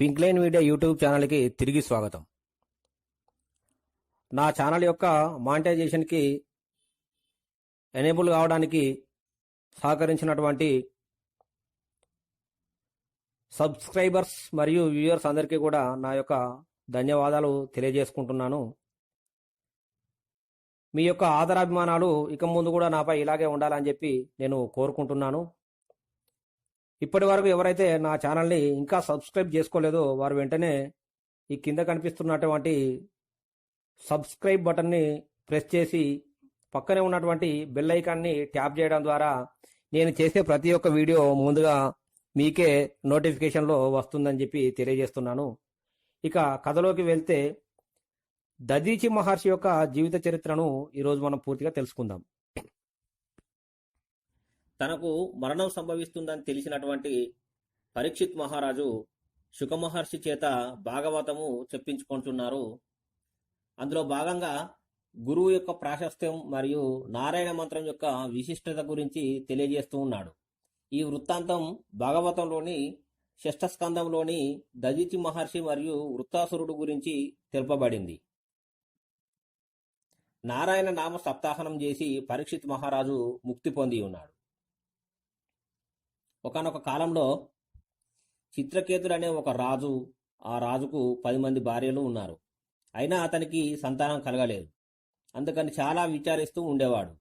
Pink line media YouTube ఛానల్కి తిరిగి స్వాగతం. నా ఛానల్ యొక్క మానిటైజేషన్కి ఎనేబుల్ కావడానికి సహకరించినటువంటి సబ్స్క్రైబర్స్ మరియు వ్యూయర్స్ అందరికీ కూడా నా యొక్క ధన్యవాదాలు తెలియజేసుకుంటున్నాను. మీ యొక్క ఆదరాభిమానాలు ఇక ముందు కూడా నాపై ఇలాగే ఉండాలని చెప్పి నేను కోరుకుంటున్నాను. ఇప్పటి వరకు ఎవరైతే నా ఛానల్ని ఇంకా సబ్స్క్రైబ్ చేసుకోలేదో వారు వెంటనే ఈ కింద కనిపిస్తున్నటువంటి సబ్స్క్రైబ్ బటన్ని ప్రెస్ చేసి పక్కనే ఉన్నటువంటి బెల్ ఐకాన్ని ట్యాప్ చేయడం ద్వారా నేను చేసే ప్రతి ఒక్క వీడియో ముందుగా మీకే నోటిఫికేషన్లో వస్తుందని చెప్పి తెలియజేస్తున్నాను. ఇక కథలోకి వెళ్తే దదీచి మహర్షి యొక్క జీవిత చరిత్రను ఈరోజు మనం పూర్తిగా తెలుసుకుందాం. తనకు మరణం సంభవిస్తుందని తెలిసినటువంటి పరీక్షిత్ మహారాజు శుకమహర్షి చేత భాగవతము చెప్పించుకుంటున్నారు. అందులో భాగంగా గురువు యొక్క ప్రాశస్త్యం మరియు నారాయణ మంత్రం యొక్క విశిష్టత గురించి తెలియజేస్తూ ఉన్నాడు. ఈ వృత్తాంతం భాగవతంలోని షష్ఠ స్కందంలోని దదితి మహర్షి మరియు వృత్తాసురుడు గురించి తెలుపబడింది. నారాయణ నామ సప్తాహనం చేసి పరీక్షిత్ మహారాజు ముక్తి పొంది ఉన్నాడు. ఒకనొక కాలంలో చిత్రకేతుడు అనే ఒక రాజు ఆ రాజుకు పది మంది భార్యలు ఉన్నారు. అయినా అతనికి సంతానం కలగలేదు. అందుకని చాలా విచారిస్తూ ఉండేవాడు.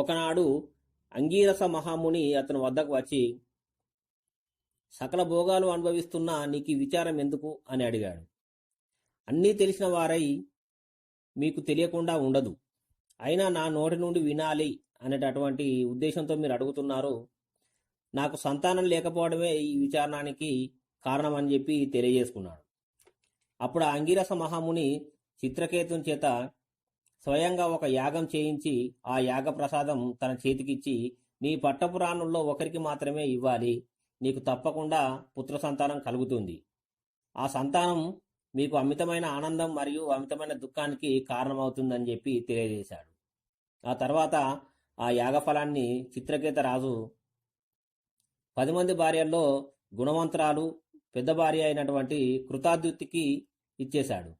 ఒకనాడు అంగీరస మహాముని అతని వద్దకు వచ్చి సకల భోగాలు అనుభవిస్తున్నా నీకు విచారం ఎందుకు? అని అడిగాడు. అన్నీ తెలిసిన వారై మీకు తెలియకుండా ఉండదు. అయినా నా నోటి నుండి వినాలి అనేటటువంటి ఉద్దేశంతో మీరు అడుగుతున్నారు. నాకు సంతానం లేకపోవడమే ఈ విచారణానికి కారణమని చెప్పి తెలియజేసుకున్నాడు. అప్పుడు ఆ అంగిరస మహాముని చిత్రకేతుని చేత స్వయంగా ఒక యాగం చేయించి ఆ యాగ ప్రసాదం తన చేతికిచ్చి నీ పట్టపురాణుల్లో ఒకరికి మాత్రమే ఇవ్వాలి. నీకు తప్పకుండా పుత్ర సంతానం కలుగుతుంది. ఆ సంతానం మీకు అమితమైన ఆనందం మరియు అమితమైన దుఃఖానికి కారణమవుతుందని చెప్పి తెలియజేశాడు. ఆ తర్వాత ఆ యాగఫలాన్ని చిత్రకేత రాజు పది మంది భార్యల్లో గుణవంతరాలు పెద్ద భార్య అయినటువంటి కృతాద్యుత్తికి ఇచ్చేశాడు.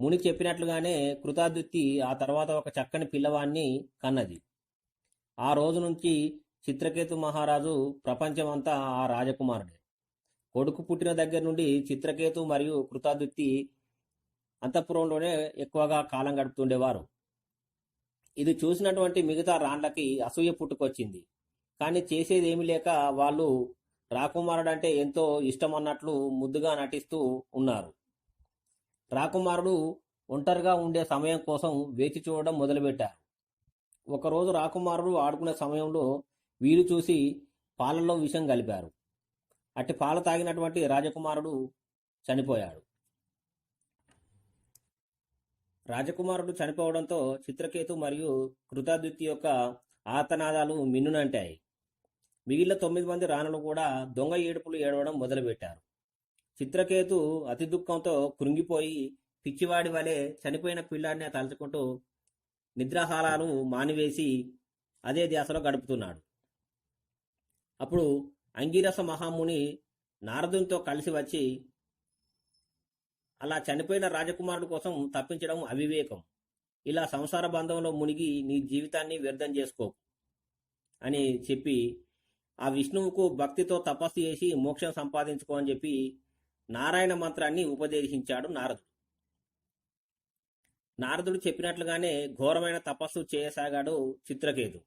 ముని చెప్పినట్లుగానే కృతాద్యుత్తి ఆ తర్వాత ఒక చక్కని పిల్లవాన్ని కన్నది. ఆ రోజు నుంచి చిత్రకేతు మహారాజు ప్రపంచమంతా ఆ రాజకుమారుడే. కొడుకు పుట్టిన దగ్గర నుండి చిత్రకేతు మరియు కృతాద్యుత్తి అంతఃపురంలోనే ఎక్కువగా కాలం గడుపుతుండేవారు. ఇది చూసినటువంటి మిగతా రాండ్లకి అసూయ పుట్టుకొచ్చింది. కానీ చేసేది ఏమీ లేక వాళ్ళు రాకుమారుడు అంటే ఎంతో ఇష్టం అన్నట్లు ముద్దుగా నటిస్తూ ఉన్నారు. రాకుమారుడు ఒంటరిగా ఉండే సమయం కోసం వేచి చూడడం మొదలుపెట్టారు. ఒకరోజు రాకుమారుడు ఆడుకునే సమయంలో వీలు చూసి పాలలో విషం కలిపారు. అట్టి పాలు తాగినటువంటి రాజకుమారుడు చనిపోయాడు. రాజకుమారుడు చనిపోవడంతో చిత్రకేతు మరియు కృతాద్యుత్తి యొక్క ఆతనాదాలు మిన్నునంటాయి. మిగిలిన తొమ్మిది మంది రాణులు కూడా దొంగ ఏడుపులు ఏడవడం మొదలుపెట్టారు. చిత్రకేతు అతి దుఃఖంతో కృంగిపోయి పిచ్చివాడి వలె చనిపోయిన పిల్లాడిని తలుచుకుంటూ నిద్రాహారాలను మానివేసి అదే ధ్యాసలో గడుపుతున్నాడు. అప్పుడు అంగీరస మహాముని నారదునితో కలిసి వచ్చి అలా చనిపోయిన రాజకుమారుడు కోసం తప్పించడం అవివేకం. ఇలా సంసార బంధంలో మునిగి నీ జీవితాన్ని వ్యర్థం చేసుకో అని చెప్పి ఆ విష్ణువుకు భక్తితో తపస్సు చేసి మోక్షం సంపాదించుకో అని చెప్పి నారాయణ మంత్రాన్ని ఉపదేశించాడు నారదుడు. నారదుడు చెప్పినట్లుగానే ఘోరమైన తపస్సు చేయసాగాడు చిత్రకేతు.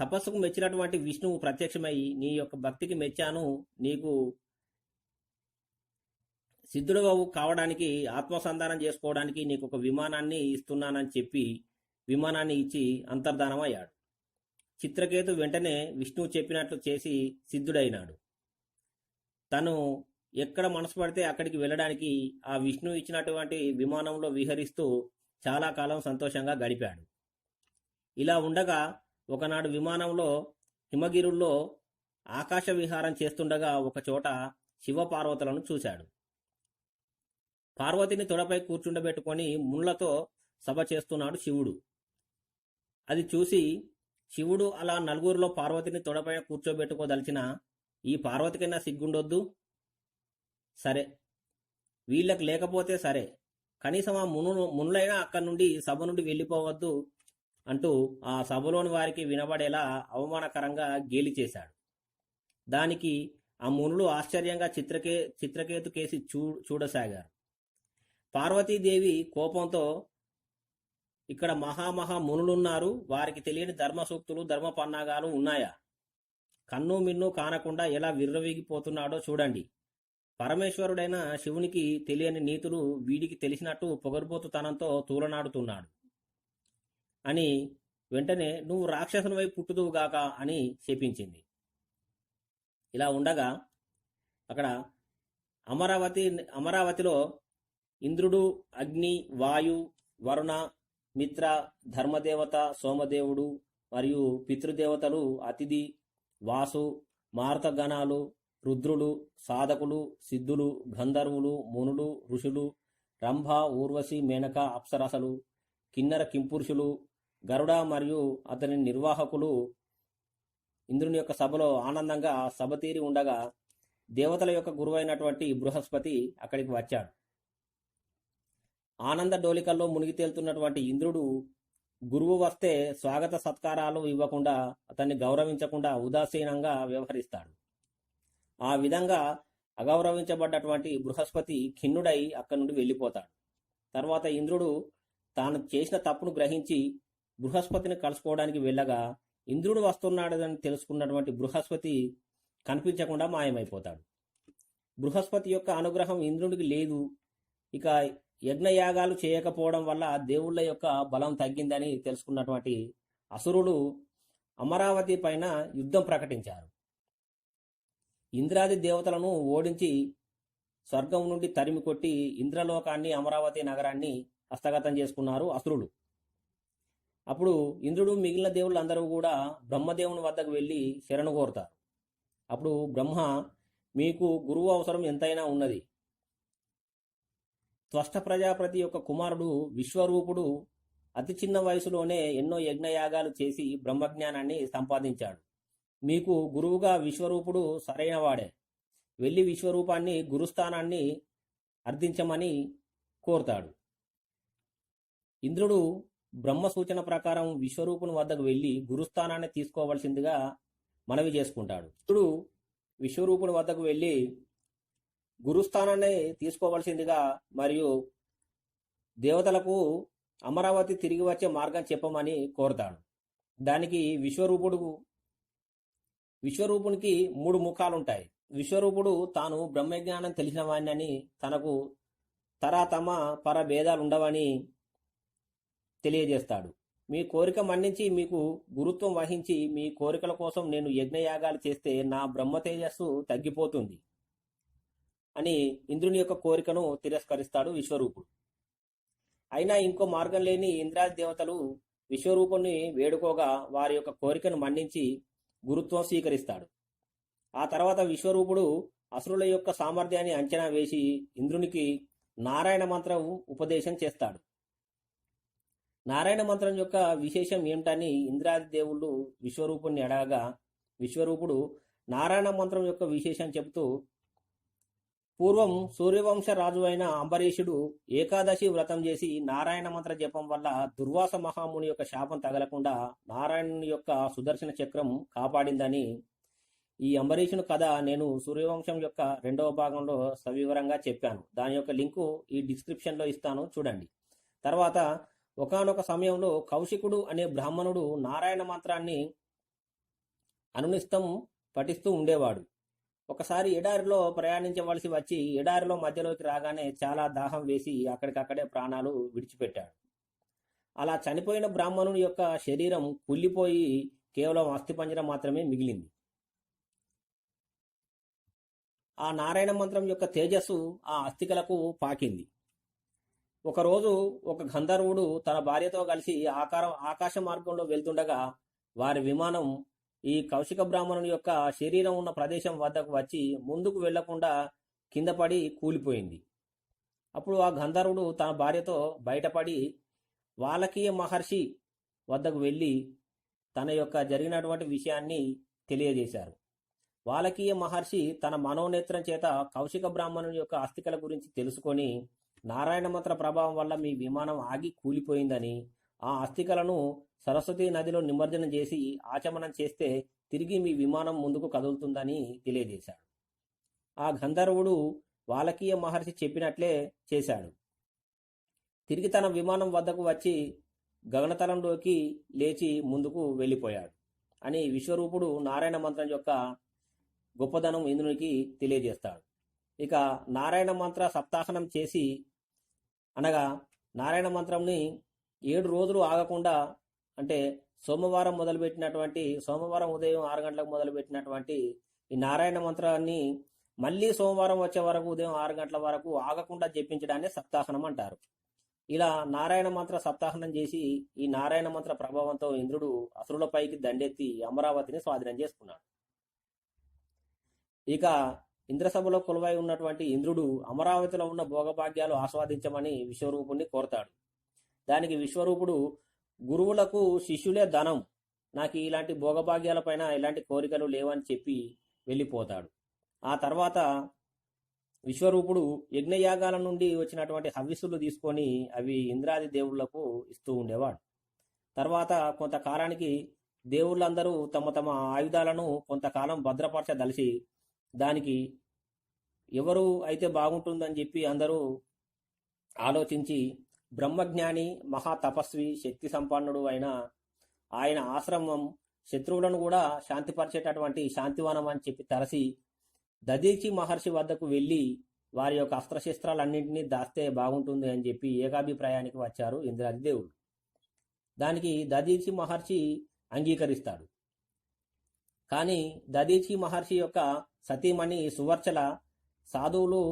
తపస్సుకు మెచ్చినటువంటి విష్ణువు ప్రత్యక్షమై నీ యొక్క భక్తికి మెచ్చాను నీకు సిద్ధుడు కావడానికి ఆత్మసంధానం చేసుకోవడానికి నీకు ఒక విమానాన్ని ఇస్తున్నానని చెప్పి విమానాన్ని ఇచ్చి అంతర్ధానమయ్యాడు. చిత్రకేతు వెంటనే విష్ణువు చెప్పినట్లు చేసి సిద్ధుడైనాడు. తను ఎక్కడ మనసు పడితే అక్కడికి వెళ్ళడానికి ఆ విష్ణు ఇచ్చినటువంటి విమానంలో విహరిస్తూ చాలా కాలం సంతోషంగా గడిపాడు. ఇలా ఉండగా ఒకనాడు విమానంలో హిమగిరుల్లో ఆకాశ విహారం చేస్తుండగా ఒకచోట శివపార్వతులను చూశాడు. పార్వతిని తొడపై కూర్చుండబెట్టుకొని ముళ్ళతో సభ చేస్తున్నాడు శివుడు. అది చూసి శివుడు అలా నలుగురిలో పార్వతిని తొడపైన కూర్చోబెట్టుకోదలిచిన ఈ పార్వతికైనా సిగ్గుండొద్దు? సరే. వీళ్ళకి లేకపోతే సరే. కనీసం ఆ మును మునులైనా అక్కడి నుండి సభ నుండి వెళ్ళిపోవద్దు అంటూ ఆ సభలోని వారికి వినబడేలా అవమానకరంగా గేలి చేశాడు. దానికి ఆ మునులు ఆశ్చర్యంగా చిత్రకే చిత్రకేతు కేసి చూ చూడసాగారు. పార్వతీదేవి కోపంతో ఇక్కడ మహామహా మునులున్నారు. వారికి తెలియని ధర్మ సూక్తులు ధర్మ పన్నాగాలు ఉన్నాయా? కన్ను మిన్ను కానకుండా ఎలా విర్రవీగిపోతున్నాడో చూడండి. పరమేశ్వరుడైన శివునికి తెలియని నీతులు వీడికి తెలిసినట్టు పొగరుబోతుతనంతో తూలనాడుతున్నాడు. అని వెంటనే నువ్వు రాక్షసునివై పుట్టుదువుగాక అని శపించింది. ఇలా ఉండగా అక్కడ అమరావతి అమరావతిలో ఇంద్రుడు అగ్ని వాయు వరుణ మిత్ర ధర్మదేవత సోమదేవుడు మరియు పితృదేవతలు అతిథి వాసు మారతగణాలు రుద్రులు సాధకులు సిద్ధులు గంధర్వులు మునులు ఋషులు రంభ ఊర్వశి మేనక అప్సరసలు కిన్నర కింపురుషులు గరుడ మరియు అతని నిర్వాహకులు. ఇంద్రుని యొక్క సభలో ఆనందంగా సభ తీరి ఉండగా దేవతల యొక్క గురువైనటువంటి బృహస్పతి అక్కడికి వచ్చాడు. ఆనంద డోలికల్లో మునిగి తేలుతున్నటువంటి ఇంద్రుడు గురువు వస్తే స్వాగత సత్కారాలు ఇవ్వకుండా అతన్ని గౌరవించకుండా ఉదాసీనంగా వ్యవహరిస్తాడు. ఆ విధంగా అగౌరవించబడ్డటువంటి బృహస్పతి ఖిన్నుడై అక్కడి నుండి వెళ్ళిపోతాడు. తర్వాత ఇంద్రుడు తాను చేసిన తప్పును గ్రహించి బృహస్పతిని కలుసుకోవడానికి వెళ్ళగా ఇంద్రుడు వస్తున్నాడని తెలుసుకున్నటువంటి బృహస్పతి కనిపించకుండా మాయమైపోతాడు. బృహస్పతి యొక్క అనుగ్రహం ఇంద్రుడికి లేదు. ఇక యజ్ఞయాగాలు చేయకపోవడం వల్ల దేవుళ్ళ యొక్క బలం తగ్గిందని తెలుసుకున్నటువంటి అసురులు అమరావతి పైన యుద్ధం ప్రకటించారు. ఇంద్రాది దేవతలను ఓడించి స్వర్గం నుండి తరిమి కొట్టి ఇంద్రలోకాన్ని అమరావతి నగరాన్ని హస్తగతం చేసుకున్నారు అసురులు అప్పుడు ఇంద్రుడు మిగిలిన దేవుళ్ళందరూ కూడా బ్రహ్మదేవుని వద్దకు వెళ్ళి శరణు కోరుతారు. అప్పుడు బ్రహ్మ మీకు గురువు అవసరం ఎంతైనా ఉన్నది. త్వష్ట ప్రజాపతి యొక్క కుమారుడు విశ్వరూపుడు అతి చిన్న వయసులోనే ఎన్నో యజ్ఞయాగాలు చేసి బ్రహ్మజ్ఞానాన్ని సంపాదించాడు. మీకు గురువుగా విశ్వరూపుడు సరైనవాడే. వెళ్ళి విశ్వరూపాన్ని గురుస్థానాన్ని అర్థించమని కోరుతాడు. ఇంద్రుడు బ్రహ్మ సూచన ప్రకారం విశ్వరూపుని వద్దకు వెళ్ళి గురుస్థానాన్ని తీసుకోవలసిందిగా మనవి చేసుకుంటాడు. ఇంద్రుడు విశ్వరూపుని వద్దకు వెళ్ళి గురుస్థానాన్ని తీసుకోవలసిందిగా మరియు దేవతలకు అమరావతి తిరిగి వచ్చే మార్గం చెప్పమని కోరుతాడు. దానికి విశ్వరూపుడు విశ్వరూపునికి మూడు ముఖాలుంటాయి. విశ్వరూపుడు తాను బ్రహ్మజ్ఞానం తెలిసిన వాణ్ణని తనకు తరాతమ పర భేదాలు ఉండవని తెలియజేస్తాడు. మీ కోరిక మన్నించి మీకు గురుత్వం వహించి మీ కోరికల కోసం నేను యజ్ఞయాగాలు చేస్తే నా బ్రహ్మ తేజస్సు తగ్గిపోతుంది. అని ఇంద్రుని యొక్క కోరికను తిరస్కరిస్తాడు విశ్వరూపుడు. అయినా ఇంకో మార్గం లేని ఇంద్రాది దేవతలు విశ్వరూపుణ్ణి వేడుకోగా వారి యొక్క కోరికను మన్నించి గురుత్వం స్వీకరిస్తాడు. ఆ తర్వాత విశ్వరూపుడు అసురుల యొక్క సామర్థ్యాన్ని అంచనా వేసి ఇంద్రునికి నారాయణ మంత్రం ఉపదేశం చేస్తాడు. నారాయణ మంత్రం యొక్క విశేషం ఏమిటని ఇంద్రాది దేవుళ్ళు విశ్వరూపుణ్ణి అడగగా విశ్వరూపుడు నారాయణ మంత్రం యొక్క విశేషం చెబుతూ పూర్వం సూర్యవంశ రాజు అయిన అంబరీషుడు ఏకాదశి వ్రతం చేసి నారాయణ మంత్ర జపం వల్ల దుర్వాస మహాముని యొక్క శాపం తగలకుండా నారాయణుని యొక్క సుదర్శన చక్రం కాపాడిందని ఈ అంబరీషుని కథ నేను సూర్యవంశం యొక్క రెండవ భాగంలో సవివరంగా చెప్పాను. దాని యొక్క లింకు ఈ డిస్క్రిప్షన్లో ఇస్తాను చూడండి. తర్వాత ఒకానొక సమయంలో కౌశికుడు అనే బ్రాహ్మణుడు నారాయణ మంత్రాన్ని అనునిస్తం పఠిస్తూ ఉండేవాడు. ఒకసారి ఎడారిలో ప్రయాణించవలసి వచ్చి ఎడారిలో మధ్యలోకి రాగానే చాలా దాహం వేసి అక్కడికక్కడే ప్రాణాలు విడిచిపెట్టాడు. అలా చనిపోయిన బ్రాహ్మణుని యొక్క శరీరం కుళ్ళిపోయి కేవలం అస్థిపంజరం మాత్రమే మిగిలింది. ఆ నారాయణ మంత్రం యొక్క తేజస్సు ఆ అస్థికలకు పాకింది. ఒకరోజు ఒక గంధర్వుడు తన భార్యతో కలిసి ఆకారం ఆకాశ మార్గంలో వెళ్తుండగా వారి విమానం ఈ కౌశిక బ్రాహ్మణుని యొక్క శరీరం ఉన్న ప్రదేశం వద్దకు వచ్చి ముందుకు వెళ్ళకుండా కింద పడి కూలిపోయింది. అప్పుడు ఆ గంధర్వుడు తన భార్యతో బయటపడి వాలకీయ మహర్షి వద్దకు వెళ్ళి తన యొక్క జరిగినటువంటి విషయాన్ని తెలియజేశారు. వాలకీయ మహర్షి తన మనోనేత్రం చేత కౌశిక బ్రాహ్మణుని యొక్క అస్థికల గురించి తెలుసుకొని నారాయణ మంత్ర ప్రభావం వల్ల మీ విమానం ఆగి కూలిపోయిందని ఆ అస్థికలను సరస్వతి నదిలో నిమజ్జనం చేసి ఆచమనం చేస్తే తిరిగి మీ విమానం ముందుకు కదులుతుందని తెలియజేశాడు. ఆ గంధర్వుడు వాలకీయ మహర్షి చెప్పినట్లే చేశాడు. తిరిగి తన విమానం వద్దకు వచ్చి గగనతలంలోకి లేచి ముందుకు వెళ్ళిపోయాడు అని విశ్వరూపుడు నారాయణ మంత్రం యొక్క గొప్పదనం ఇంద్రునికి తెలియజేస్తాడు. ఇక నారాయణ మంత్ర సప్తాహనం చేసి అనగా నారాయణ మంత్రంని ఏడు రోజులు ఆగకుండా అంటే సోమవారం మొదలుపెట్టినటువంటి సోమవారం ఉదయం ఆరు గంటలకు మొదలుపెట్టినటువంటి ఈ నారాయణ మంత్రాన్ని మళ్ళీ సోమవారం వచ్చే వరకు ఉదయం ఆరు గంటల వరకు ఆగకుండా జపించడాన్ని సప్తాహనం అంటారు. ఇలా నారాయణ మంత్ర సప్తాహనం చేసి ఈ నారాయణ మంత్ర ప్రభావంతో ఇంద్రుడు అసురులపైకి దండెత్తి అమరావతిని స్వాధీనం చేసుకున్నాడు. ఇక ఇంద్రసభలో కొలువై ఉన్నటువంటి ఇంద్రుడు అమరావతిలో ఉన్న భోగభాగ్యాలు ఆస్వాదించమని విశ్వరూపుణ్ణి కోరతాడు. దానికి విశ్వరూపుడు గురువులకు శిష్యులే ధనం. నాకు ఇలాంటి భోగభాగ్యాలపైన ఎలాంటి కోరికలు లేవని చెప్పి వెళ్ళిపోతాడు. ఆ తర్వాత విశ్వరూపుడు యజ్ఞయాగాల నుండి వచ్చినటువంటి హవ్యసులు తీసుకొని అవి ఇంద్రాది దేవుళ్ళకు ఇస్తూ ఉండేవాడు. తర్వాత కొంతకాలానికి దేవుళ్ళందరూ తమ తమ ఆయుధాలను కొంతకాలం భద్రపరచదలిసి దానికి ఎవరు అయితే బాగుంటుందని చెప్పి అందరూ ఆలోచించి బ్రహ్మజ్ఞాని మహా తపస్వి శక్తి సంపన్నుడు అయిన ఆయన ఆశ్రమం శత్రువులను కూడా శాంతిపరిచేటటువంటి శాంతివనం అని చెప్పి తలసి దదీచి మహర్షి వద్దకు వెళ్ళి వారి యొక్క అస్త్రశస్త్రాలన్నింటినీ దాస్తే బాగుంటుంది అని చెప్పి ఏకాభిప్రాయానికి వచ్చారు ఇంద్రాదిదేవుడు దానికి దదీచి మహర్షి అంగీకరిస్తాడు. కానీ దదీచి మహర్షి యొక్క సతీమణి సువర్చల సాధువులు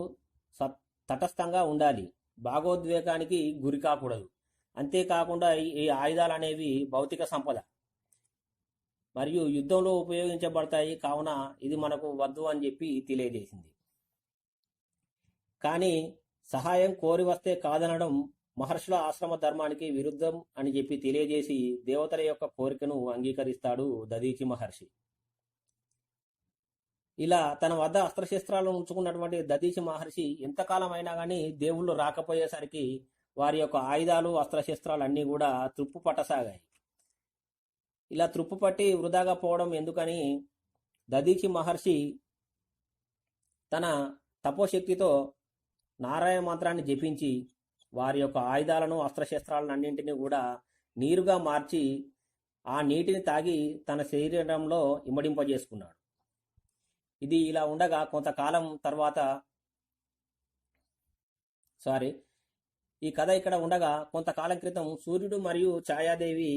తటస్థంగా ఉండాలి. భాగోద్వేగానికి గురి కాకూడదు. అంతేకాకుండా ఈ- ఆయుధాలు అనేవి భౌతిక సంపద. మరియు యుద్ధంలో ఉపయోగించబడతాయి. కావున ఇది మనకు వద్దు అని చెప్పి తెలియజేసింది. కానీ సహాయం కోరి వస్తే కాదనడం మహర్షుల ఆశ్రమ ధర్మానికి విరుద్ధం అని చెప్పి తెలియజేసి దేవతల యొక్క కోరికను అంగీకరిస్తాడు దదీచి మహర్షి. ఇలా తన వద్ద అస్త్రశస్త్రాలను ఉంచుకున్నటువంటి దదీచి మహర్షి ఎంతకాలం అయినా కానీ దేవుళ్ళు రాకపోయేసరికి వారి యొక్క ఆయుధాలు అస్త్రశస్త్రాలు అన్నీ కూడా తృప్పు పట్టసాగాయి ఇలా త్రుప్పు పట్టి వృధాగా పోవడం ఎందుకని దదీచి మహర్షి తన తపోశక్తితో నారాయణ మంత్రాన్ని జపించి వారి యొక్క ఆయుధాలను అస్త్రశస్త్రాలను అన్నింటినీ కూడా నీరుగా మార్చి ఆ నీటిని తాగి తన శరీరంలో ఇమ్మడింపజేసుకున్నాడు. ఇది ఇలా ఉండగా కొంతకాలం తర్వాత సారీ ఈ కథ ఇక్కడ ఉండగా కొంతకాలం క్రితం సూర్యుడు మరియు ఛాయాదేవి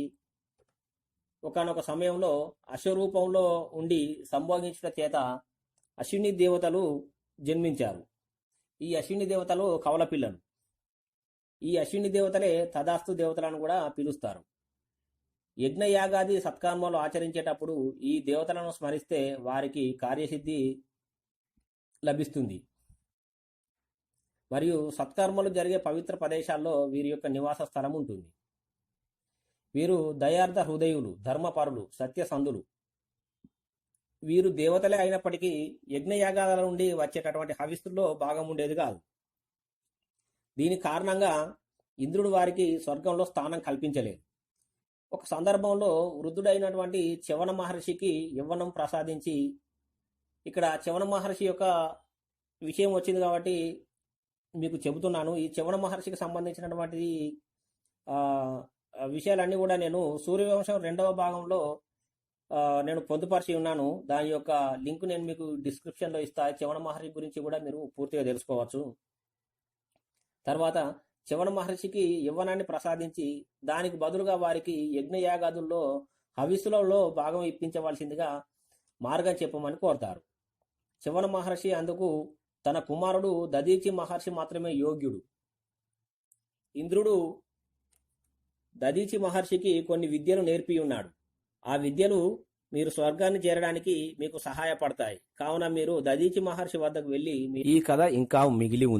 ఒకనొక సమయంలో అశ్వరూపంలో ఉండి సంభోగించుట చేత అశ్విని దేవతలు జన్మించారు. ఈ అశ్విని దేవతలు కవల పిల్లలు. ఈ అశ్విని దేవతలే తదాస్తు దేవతలను కూడా పిలుస్తారు. యజ్ఞయాగాది సత్కర్మలు ఆచరించేటప్పుడు ఈ దేవతలను స్మరిస్తే వారికి కార్యసిద్ధి లభిస్తుంది. మరియు సత్కర్మలు జరిగే పవిత్ర ప్రదేశాల్లో వీరి యొక్క నివాస స్థలం ఉంటుంది. వీరు దయార్థ హృదయులు ధర్మపరులు సత్యసంధులు. వీరు దేవతలే అయినప్పటికీ యజ్ఞయాగాల నుండి వచ్చేటటువంటి హవిస్తుల్లో భాగం ఉండేది కాదు. దీని కారణంగా ఇంద్రుడు వారికి స్వర్గంలో స్థానం కల్పించలేదు. ఒక సందర్భంలో వృద్ధుడైనటువంటి చవన మహర్షికి యవ్వనం ప్రసాదించి ఇక్కడ చవన మహర్షి యొక్క విషయం వచ్చింది కాబట్టి మీకు చెబుతున్నాను. ఈ చవన మహర్షికి సంబంధించినటువంటి విషయాలన్నీ కూడా నేను సూర్యవంశం రెండవ భాగంలో నేను పొందుపరిచి ఉన్నాను. దాని యొక్క లింక్ నేను మీకు డిస్క్రిప్షన్లో ఇస్తా. చవన మహర్షి గురించి కూడా మీరు పూర్తిగా తెలుసుకోవచ్చు. తర్వాత శివన మహర్షికి యవ్వనాన్ని ప్రసాదించి దానికి బదులుగా వారికి యజ్ఞయాగాదుల్లో హవిస్సులలో భాగం ఇప్పించవలసిందిగా మార్గం చెప్పమని కోరతారు. శివన మహర్షి అందుకు తన కుమారుడు దదీచి మహర్షి మాత్రమే యోగ్యుడు. ఇంద్రుడు దదీచి మహర్షికి కొన్ని విద్యలు నేర్పి ఉన్నాడు. ఆ విద్యలు మీరు స్వర్గాన్ని చేరడానికి మీకు సహాయపడతాయి. కావున మీరు దదీచి మహర్షి వద్దకు వెళ్ళి మీ- ఈ కథ ఇంకా మిగిలి ఉంది.